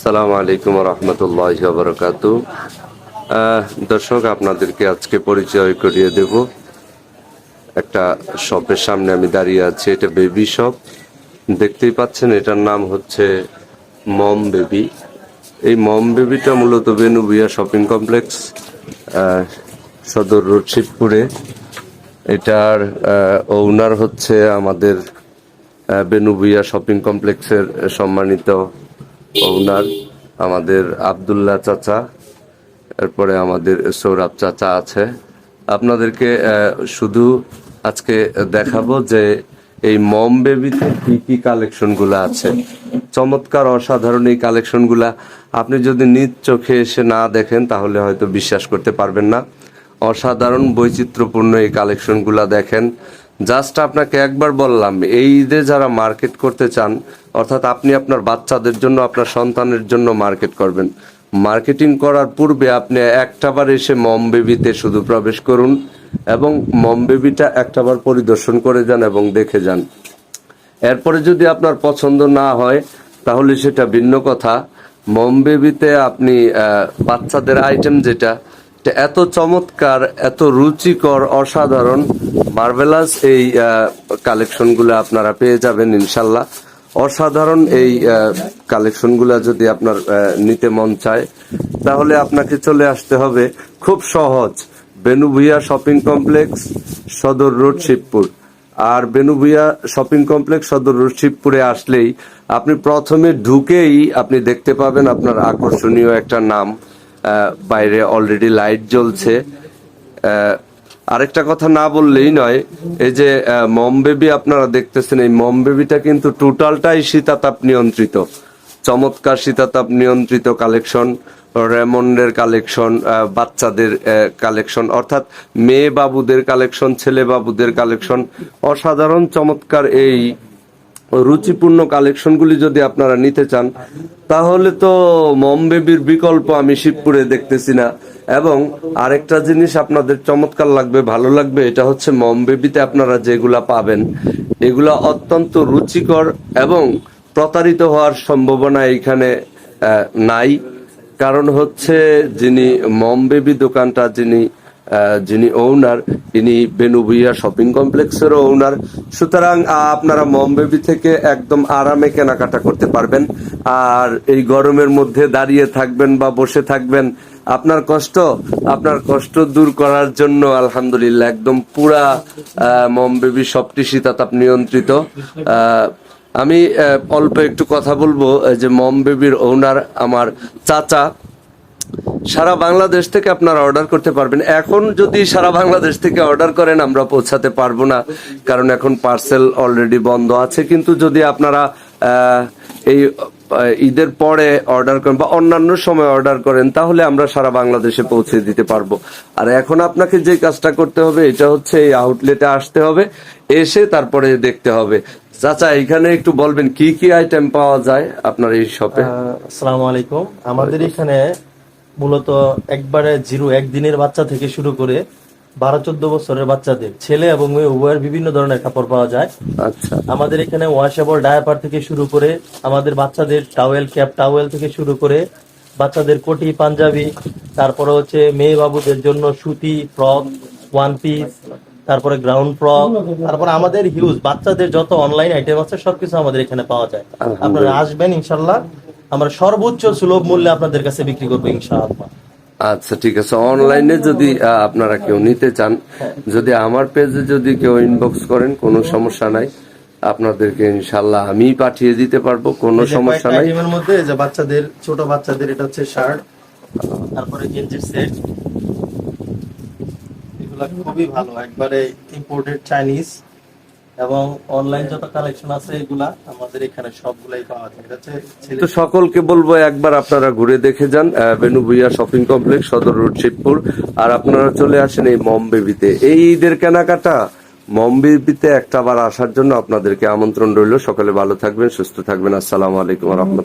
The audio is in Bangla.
সালামু আলাইকুম রহমতুল্লাহ বরকাত দর্শক, আপনাদেরকে আজকে পরিচয় করিয়ে দেব। একটা শপের সামনে আমি দাঁড়িয়ে আছি, এটা বেবি শপ। দেখতেই পাচ্ছেন, এটার নাম হচ্ছে মম বেবি। এই মম বেবিটা মূলত Benubhuiya shopping complex Sadar road শিবপুরে। এটার ওনার হচ্ছে আমাদের বেনুবিয়া শপিং কমপ্লেক্সের সম্মানিত ওনার আমাদের আবদুল্লাহ চাচা, এরপরে আমাদের সৌরভ চাচা আছে। আপনাদেরকে শুধু আজকে দেখাবো যে এই মম বেবিতে কি কি কালেকশনগুলা আছে। চমৎকার, অসাধারণ এই কালেকশনগুলা আপনি যদি নিজ চোখে এসে না দেখেন, তাহলে হয়তো বিশ্বাস করতে পারবেন না। অসাধারণ বৈচিত্র্যপূর্ণ এই কালেকশনগুলা দেখেন। জাস্ট আপনাকে একবার বললাম, এই ঈদে যারা মার্কেট করতে চান, অর্থাৎ আপনি আপনার বাচ্চাদের জন্য, আপনার সন্তানের জন্য মার্কেট করবেন। মার্কেটিং করার পূর্বে আপনি একটাবার এসে মম বেবিতে শুধু প্রবেশ করুন এবং মম বেবিটা একটাবার পরিদর্শন করে যান এবং দেখে যান। এরপরে যদি আপনার পছন্দ না হয়, তাহলে সেটা ভিন্ন কথা। মম বেবিতে আপনি বাচ্চাদের আইটেম যেটা এত চমৎকার, এত রুচিকর, অসাধারণ মার্ভেলাস এই কালেকশনগুলো আপনারা পেয়ে যাবেন ইনশাল্লাহ। অসাধারণ এই কালেকশনগুলো যদি আপনার নিতে মন চায়, তাহলে আপনাকে চলে আসতে হবে খুব সহজ। Benubhuiya shopping complex, Sadar road Shibpur. আর Benubhuiya shopping complex, Sadar road শিবপুরে আসলেই আপনি প্রথমে ঢুকেই আপনি দেখতে পাবেন আপনার আকর্ষণীয় একটা নাম। বাইরে অলরেডি লাইট জ্বলছে। আরেকটা কথা না বললেই নয়, এই যে মম বেবি আপনারা দেখতেছেন, এই মম বেবিটা কিন্তু টোটালটাই শীতাতাপ নিয়ন্ত্রিত। চমৎকার শীতাতাপ নিয়ন্ত্রিত কালেকশন রেমন্ডের কালেকশন বাচ্চাদের কালেকশন অর্থাৎ মেয়ে বাবুদের কালেকশন ছেলে বাবুদের কালেকশন অসাধারণ চমৎকার এই রুচিপূর্ণ কালেকশনগুলি যদি আপনারা নিতে চান, তাহলে তো মম বেবির বিকল্প আমি শিবপুরে দেখতেছি না। এবং আরেকটা জিনিস আপনাদের চমৎকার লাগবে, ভালো লাগবে, এটা হচ্ছে মম বেবিতে আপনারা যেগুলা পাবেন, এগুলা অত্যন্ত রুচিকর এবং প্রতারিত হওয়ার সম্ভাবনা এখানে নাই। কারণ হচ্ছে যিনি মম বেবি দোকানটা যিনি যিনি ওনার ইনি বেনুবুইয়া শপিং কমপ্লেক্সেরও ওনার সুতরাং আপনারা মম বেবি থেকে একদম আরামে কেনাকাটা করতে পারবেন। আর এই গরমের মধ্যে দাঁড়িয়ে থাকবেন বা বসে থাকবেন আপনার কষ্ট আপনার কষ্ট দূর করার জন্য আলহামদুলিল্লাহ একদম পুরা আহ, মম বেবি সবটি শীতাতাপ নিয়ন্ত্রিত। আমি অল্প একটু কথা বলব যে মম বেবির ওনার আমার চাচা। সারা বাংলাদেশ থেকে আপনারা অর্ডার করতে পারবেন। এখন যদি সারা বাংলাদেশ থেকে অর্ডার করেন আমরা পৌঁছাতে পারব না কারণ এখন পার্সেল অলরেডি বন্ধ আছে। কিন্তু যদি আপনারা এই ঈদের পরে অর্ডার করেন বা অন্যান্য সময় অর্ডার করেন তাহলে আমরা সারা বাংলাদেশে পৌঁছে দিতে পারব। আর এখন আপনাকে যে কাজটা করতে হবে এটা হচ্ছে এই আউটলেটে আসতে হবে এসে তারপরে দেখতে হবে। চাচা এখানে একটু বলবেন কি কি আইটেম পাওয়া যায় আপনার এই শপে আসসালামু আলাইকুম। আমাদের এখানে মূলত একবারে জিরো একদিনের বাচ্চা থেকে শুরু করে বারো চোদ্দ বছরের বাচ্চাদের ছেলে এবং মেয়ে উভয়ের বিভিন্ন ধরনের কাপড় পাওয়া যায়। আচ্ছা। আমাদের এখানে ওয়াশেবল ডায়াপার থেকে শুরু করে আমাদের বাচ্চাদের টাওয়েল ক্যাপ টাওয়েল থেকে শুরু করে বাচ্চাদের কোটি পাঞ্জাবি তারপরে হচ্ছে মেয়ে বাবুদের জন্য সুতি ফ্রক ওয়ান পিস তারপরে গ্রাউন্ড ফ্রক তারপরে আমাদের হিউজ বাচ্চাদের যত অনলাইন আইটেম আছে সবকিছু আমাদের এখানে পাওয়া যায়। আপনারা আসবেন ইনশাল্লাহ। আমরা সর্বোচ্চ সুলভ মূল্যে আপনাদের কাছে বিক্রি করব ইনশাআল্লাহ। আচ্ছা ঠিক আছে। অনলাইনে যদি আপনারা কেউ নিতে চান যদি আমার পেজে যদি কেউ ইনবক্স করেন কোনো সমস্যা নাই। আপনাদেরকে ইনশাল্লাহ আমি পাঠিয়ে দিতে পারব কোনো সমস্যা নাই। এর মধ্যে যে বাচ্চাদের ছোট বাচ্চাদের এটা হচ্ছে শার্ট তারপরে গেঞ্জির সেট এগুলা খুবই ভালো একবারে ইম্পোর্টেড চাইনিজ এবং অনলাইন যত কালেকশন আছে এগুলা আমাদের এখানে সবগুলাই পাওয়া যায়। তো সকলকে বলব একবার আপনারা ঘুরে দেখে যান Benu Bhuiya shopping complex, Sadar road, Shibpur. আর আপনারা চলে আসেন এই মম বেবিতে। এই ঈদের কেনাকাটা মম বেবিতে একটা বার আসার জন্য আপনাদেরকে আমন্ত্রণ রইল। সকালে ভালো থাকবেন, সুস্থ থাকবেন। আসসালামু আলাইকুম রহমতুল্লাহ।